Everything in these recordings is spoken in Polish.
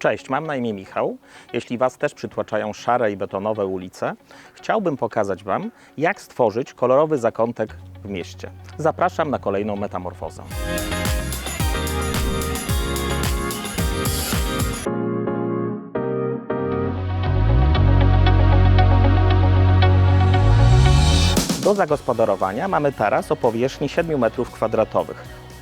Cześć, mam na imię Michał. Jeśli Was też przytłaczają szare i betonowe ulice, chciałbym pokazać Wam, jak stworzyć kolorowy zakątek w mieście. Zapraszam na kolejną metamorfozę. Do zagospodarowania mamy taras o powierzchni 7 m2.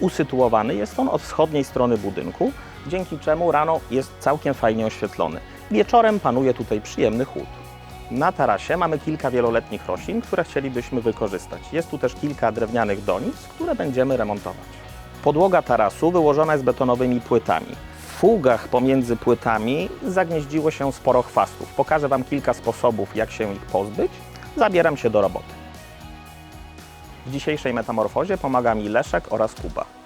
Usytuowany jest on od wschodniej strony budynku, dzięki czemu rano jest całkiem fajnie oświetlony. Wieczorem panuje tutaj przyjemny chłód. Na tarasie mamy kilka wieloletnich roślin, które chcielibyśmy wykorzystać. Jest tu też kilka drewnianych donic, które będziemy remontować. Podłoga tarasu wyłożona jest betonowymi płytami. W fugach pomiędzy płytami zagnieździło się sporo chwastów. Pokażę Wam kilka sposobów, jak się ich pozbyć. Zabieram się do roboty. W dzisiejszej metamorfozie pomaga mi Leszek oraz Kuba.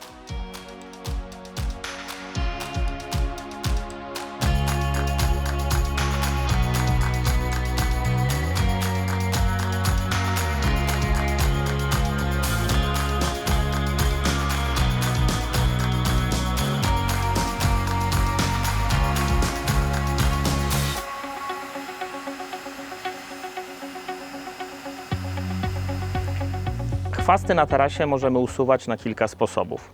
Chwasty na tarasie możemy usuwać na kilka sposobów.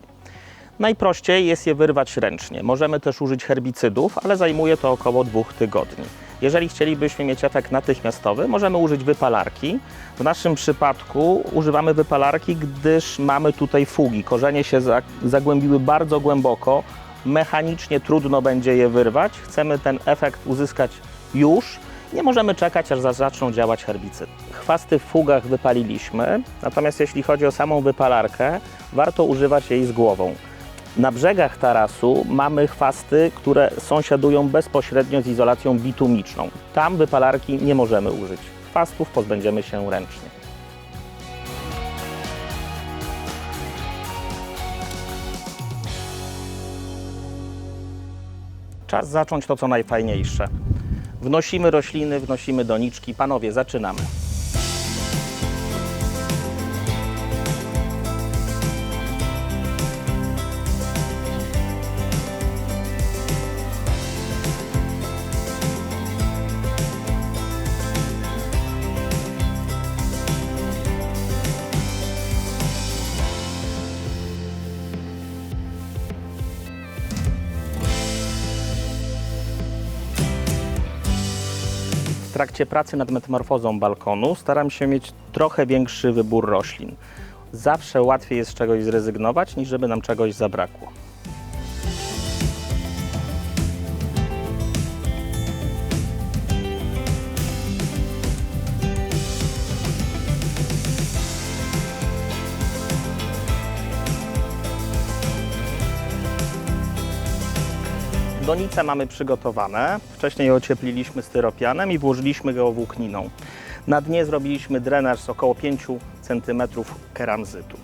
Najprościej jest je wyrwać ręcznie. Możemy też użyć herbicydów, ale zajmuje to około dwóch tygodni. Jeżeli chcielibyśmy mieć efekt natychmiastowy, możemy użyć wypalarki. W naszym przypadku używamy wypalarki, gdyż mamy tutaj fugi. Korzenie się za- zagłębiły bardzo głęboko. Mechanicznie trudno będzie je wyrwać. Chcemy ten efekt uzyskać już. Nie możemy czekać, aż za- zaczną działać herbicydy. Chwasty w fugach wypaliliśmy, natomiast jeśli chodzi o samą wypalarkę, warto używać jej z głową. Na brzegach tarasu mamy chwasty, które sąsiadują bezpośrednio z izolacją bitumiczną. Tam wypalarki nie możemy użyć. Chwastów pozbędziemy się ręcznie. Czas zacząć to, co najfajniejsze. Wnosimy rośliny, wnosimy doniczki. Panowie, zaczynamy. W trakcie pracy nad metamorfozą balkonu staram się mieć trochę większy wybór roślin. Zawsze łatwiej jest z czegoś zrezygnować, niż żeby nam czegoś zabrakło. Donice mamy przygotowane. Wcześniej je ociepliliśmy styropianem i włożyliśmy geowłókniną. Na dnie zrobiliśmy drenaż z około 5 cm keramzytu.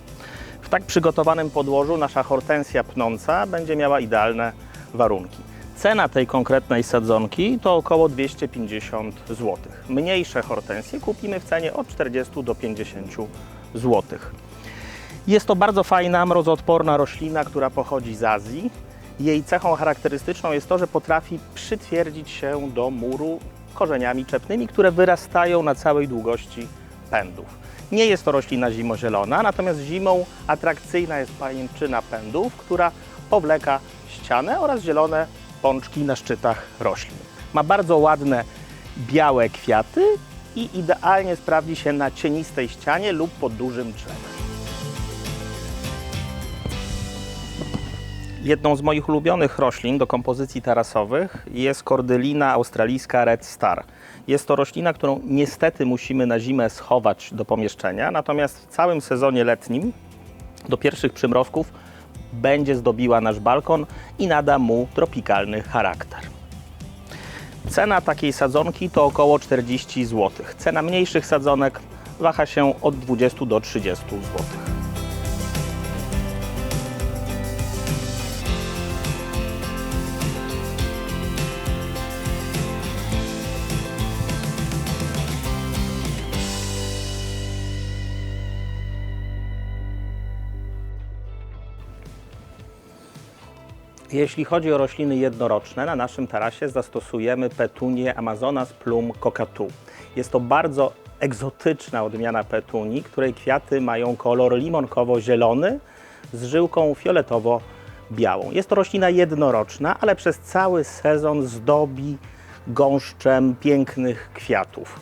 W tak przygotowanym podłożu nasza hortensja pnąca będzie miała idealne warunki. Cena tej konkretnej sadzonki to około 250 zł. Mniejsze hortensje kupimy w cenie od 40 do 50 zł. Jest to bardzo fajna, mrozoodporna roślina, która pochodzi z Azji. Jej cechą charakterystyczną jest to, że potrafi przytwierdzić się do muru korzeniami czepnymi, które wyrastają na całej długości pędów. Nie jest to roślina zimozielona, natomiast zimą atrakcyjna jest pajęczyna pędów, która powleka ścianę oraz zielone pączki na szczytach roślin. Ma bardzo ładne białe kwiaty i idealnie sprawdzi się na cienistej ścianie lub pod dużym drzewem. Jedną z moich ulubionych roślin do kompozycji tarasowych jest kordylina australijska Red Star. Jest to roślina, którą niestety musimy na zimę schować do pomieszczenia, natomiast w całym sezonie letnim do pierwszych przymrozków będzie zdobiła nasz balkon i nada mu tropikalny charakter. Cena takiej sadzonki to około 40 zł. Cena mniejszych sadzonek waha się od 20 do 30 zł. Jeśli chodzi o rośliny jednoroczne, na naszym tarasie zastosujemy petunię Amazonas plum cockatoo. Jest to bardzo egzotyczna odmiana petunii, której kwiaty mają kolor limonkowo-zielony z żyłką fioletowo-białą. Jest to roślina jednoroczna, ale przez cały sezon zdobi gąszczem pięknych kwiatów.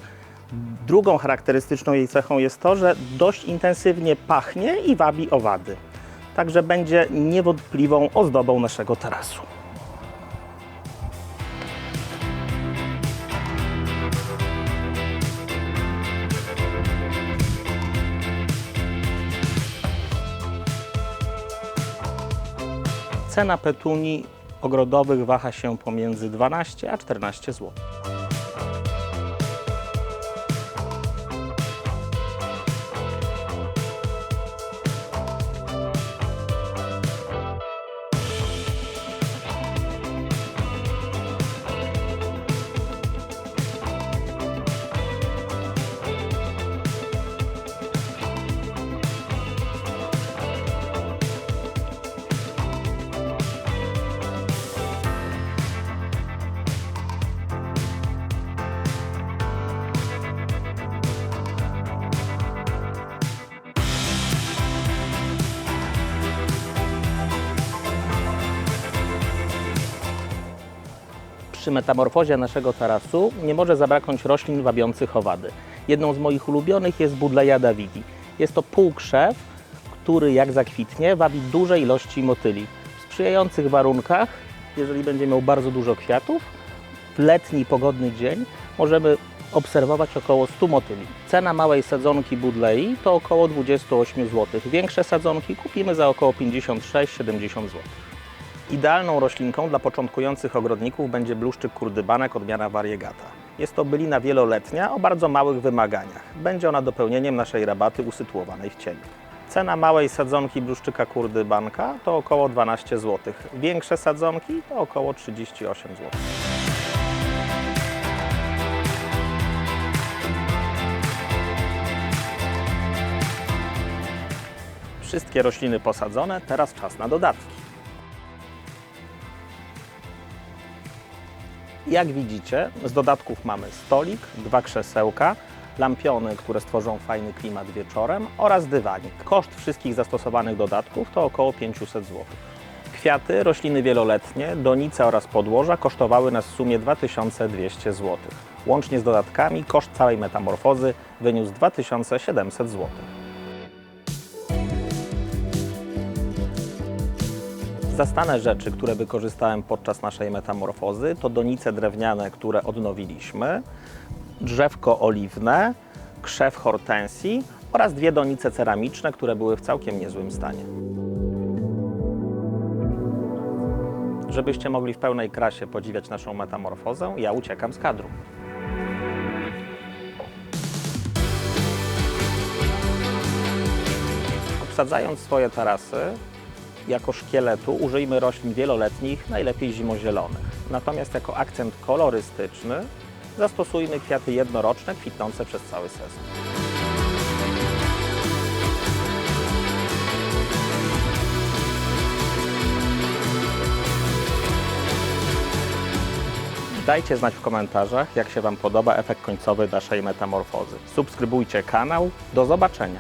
Drugą charakterystyczną jej cechą jest to, że dość intensywnie pachnie i wabi owady. Także będzie niewątpliwą ozdobą naszego tarasu. Cena petunii ogrodowych waha się pomiędzy 12 a 14 zł. Przy metamorfozie naszego tarasu nie może zabraknąć roślin wabiących owady. Jedną z moich ulubionych jest Budleia davidi. Jest to półkrzew, który jak zakwitnie wabi duże ilości motyli. W sprzyjających warunkach, jeżeli będzie miał bardzo dużo kwiatów, w letni, pogodny dzień możemy obserwować około 100 motyli. Cena małej sadzonki Budlei to około 28 zł. Większe sadzonki kupimy za około 56-70 zł. Idealną roślinką dla początkujących ogrodników będzie bluszczyk kurdybanek odmiana variegata. Jest to bylina wieloletnia o bardzo małych wymaganiach. Będzie ona dopełnieniem naszej rabaty usytuowanej w cieniu. Cena małej sadzonki bluszczyka kurdybanka to około 12 zł. Większe sadzonki to około 38 zł. Wszystkie rośliny posadzone, teraz czas na dodatki. Jak widzicie, z dodatków mamy stolik, dwa krzesełka, lampiony, które stworzą fajny klimat wieczorem oraz dywanik. Koszt wszystkich zastosowanych dodatków to około 500 zł. Kwiaty, rośliny wieloletnie, donice oraz podłoża kosztowały nas w sumie 2200 zł. Łącznie z dodatkami koszt całej metamorfozy wyniósł 2700 zł. Zastane rzeczy, które wykorzystałem podczas naszej metamorfozy, to donice drewniane, które odnowiliśmy, drzewko oliwne, krzew hortensji oraz dwie donice ceramiczne, które były w całkiem niezłym stanie. Żebyście mogli w pełnej krasie podziwiać naszą metamorfozę, ja uciekam z kadru. Obsadzając swoje tarasy, jako szkieletu użyjmy roślin wieloletnich, najlepiej zimozielonych. Natomiast jako akcent kolorystyczny zastosujmy kwiaty jednoroczne, kwitnące przez cały sezon. Dajcie znać w komentarzach, jak się Wam podoba efekt końcowy naszej metamorfozy. Subskrybujcie kanał. Do zobaczenia.